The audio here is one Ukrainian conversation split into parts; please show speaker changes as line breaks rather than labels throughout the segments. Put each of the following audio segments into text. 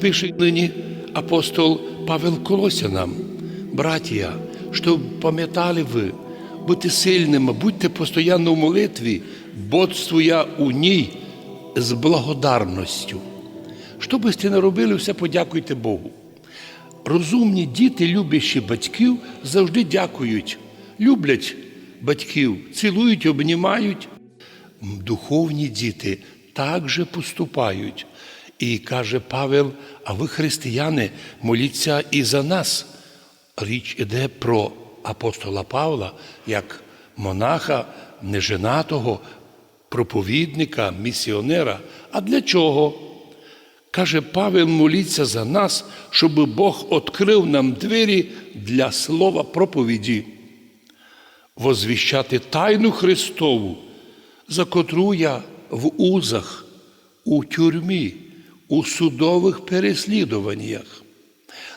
Пише нині апостол Павел Колосянам, братія, щоб пам'ятали ви, будьте сильними, будьте постійно в молитві, бодствуя у ній з благодарністю. Що би сте не робили, все подякуйте Богу. Розумні діти, люблячі батьків, завжди дякують, люблять батьків, цілують, обнімають. Духовні діти також поступають. І каже Павел, а ви, християни, моліться і за нас. Річ іде про апостола Павла як монаха, неженатого, проповідника, місіонера. А для чого? Каже Павел, моліться за нас, щоб Бог відкрив нам двері для слова проповіді, возвіщати тайну Христову, за котру я в узах, у тюрмі, у судових переслідуваннях.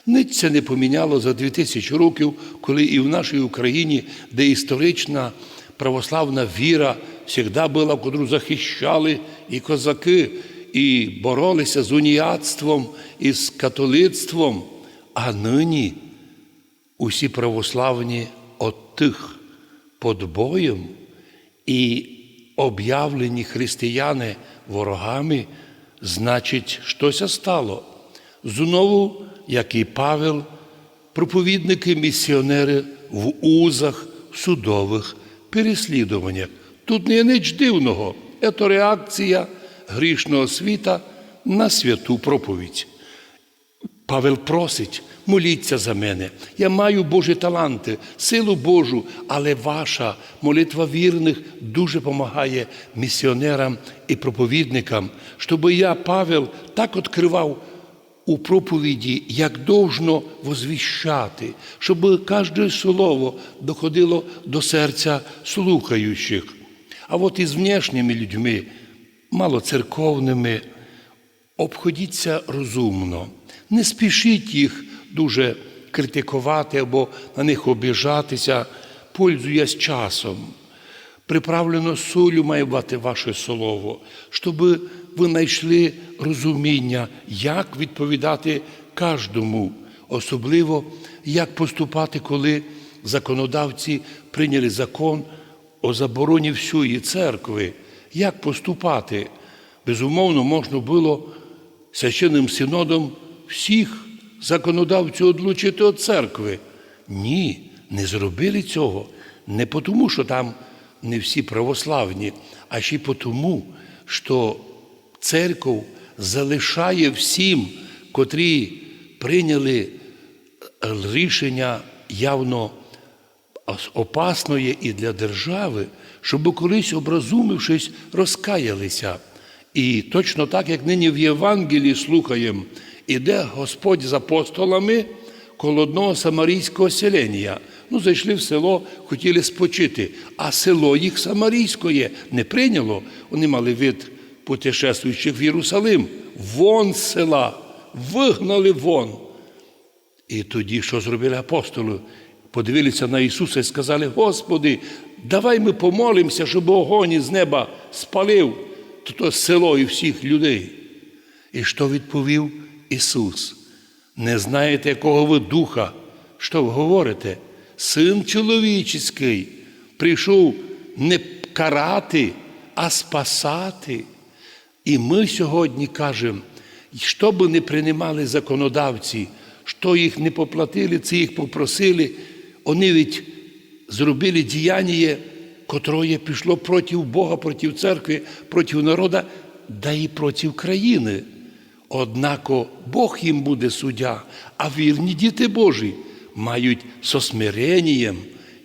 Ніч це не поміняло за 2000 років, коли і в нашій Україні, де історична православна віра завжди була, котру захищали і козаки, і боролися з уніатством і з католицтвом, а нині усі православні от тих подбоєм і об'явлені християни ворогами, значить, щось стало. Знову, як і Павел, проповідники, місіонери в узах, судових переслідуваннях. Тут не є ніч дивного, це реакція грішного світа на святу проповідь. Павел просить, моліться за мене. Я маю Божі таланти, силу Божу, але ваша молитва вірних дуже допомагає місіонерам і проповідникам, щоб я, Павел, так відкривав у проповіді, як должно возвіщати, щоб кожне слово доходило до серця слухаючих. А от із внешніми людьми, малоцерковними, обходіться розумно. Не спішіть їх дуже критикувати або на них обіжатися, пользуясь часом. Приправлено солю має бути ваше слово, щоб ви знайшли розуміння, як відповідати кожному, особливо як поступати, коли законодавці прийняли закон о забороні всієї церкви. Як поступати? Безумовно, можна було священним синодом всіх законодавців одлучити від церкви. Ні, не зробили цього. Не тому, що там не всі православні, а ще й тому, що церков залишає всім, котрі прийняли рішення явно опасної і для держави, щоб колись, образумившись, розкаялися. І точно так, як нині в Євангелії слухаємо, іде Господь з апостолами коло одного самарійського селення. Ну, зайшли в село, хотіли спочити, а село їх Самарійське не прийняло. Вони мали вид путешествуючих в Єрусалим. Вон з села, вигнали вон. І тоді, що зробили апостоли? Подивилися на Ісуса і сказали: Господи, давай ми помолимося, щоб огонь із неба спалив то село і всіх людей. І що відповів Ісус? Не знаєте, якого ви духа, що ви говорите? Син чоловічий прийшов не карати, а спасати. І ми сьогодні кажемо, що би не приймали законодавці, що їх не поплатили, це їх попросили, вони ведь зробили діяння, котроє пішло проти Бога, проти церкви, проти народу, да і проти країни. Однако Бог їм буде суддя, а вірні діти Божі мають сосмиренням,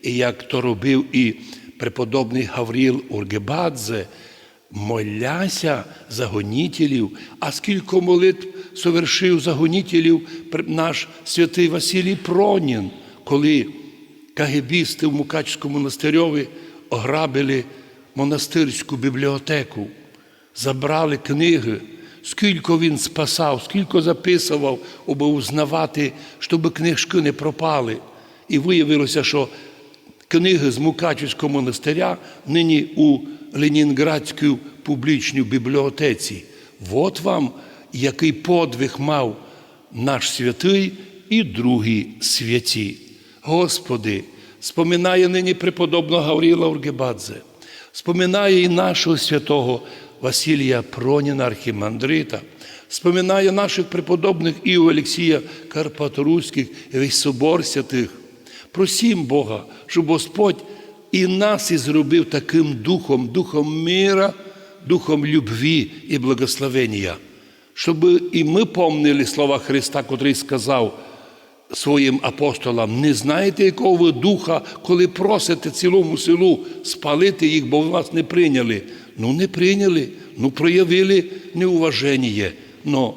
і як то робив і преподобний Гавріл Ургебадзе, моляся за гонітелів, а скільки молитв совершив за гонітелів наш святий Василій Пронін, коли кагебісти в Мукачському монастирьові ограбили монастирську бібліотеку, забрали книги, скільки він спасав, скільки записував, аби узнавати, щоб книжки не пропали. І виявилося, що книги з Мукачівського монастиря нині у Ленінградській публічній бібліотеці. От вам який подвиг мав наш святий і другі святі. Господи, споминає нині преподобного Гавріла Ургебадзе, споминає і нашого святого Василія Проніна, архімандрита, споминає наших преподобних і Олексія Карпаторуських, і весь собор святих. Просім Бога, щоб Господь і нас і зробив таким духом, духом мира, духом любві і благословення, щоб і ми помнили слова Христа, котрий сказав своїм апостолам: не знаєте, якого ви духа, коли просите цілому селу спалити їх, бо вас не прийняли. Ну, не прийняли, ну проявили неуваження. Но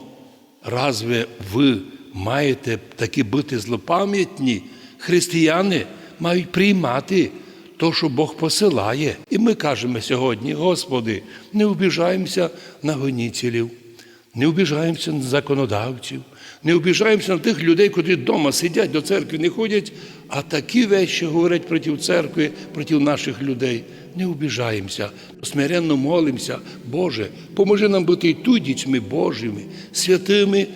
разве ви маєте таки бути злопам'ятні? Християни мають приймати то, що Бог посилає. І ми кажемо сьогодні, Господи, не обіжаємося на гонітелів, не обіжаємося на законодавців, не обіжаємося на тих людей, котрі вдома сидять, до церкви не ходять, а такі вещі говорять проти церкви, проти наших людей. Не обіжаємося, смиренно молимося, Боже, поможи нам бути і тут дітьми Божими, святими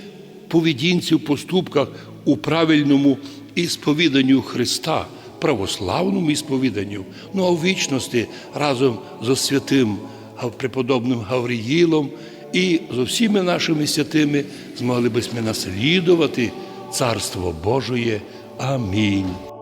поведінці в поступках у правильному ісповіданню Христа, православному ісповіданню, ну а в вічності разом з святим преподобним Гавриїлом і з усіма нашими святими змогли би ми наслідувати Царство Божоє. Амінь.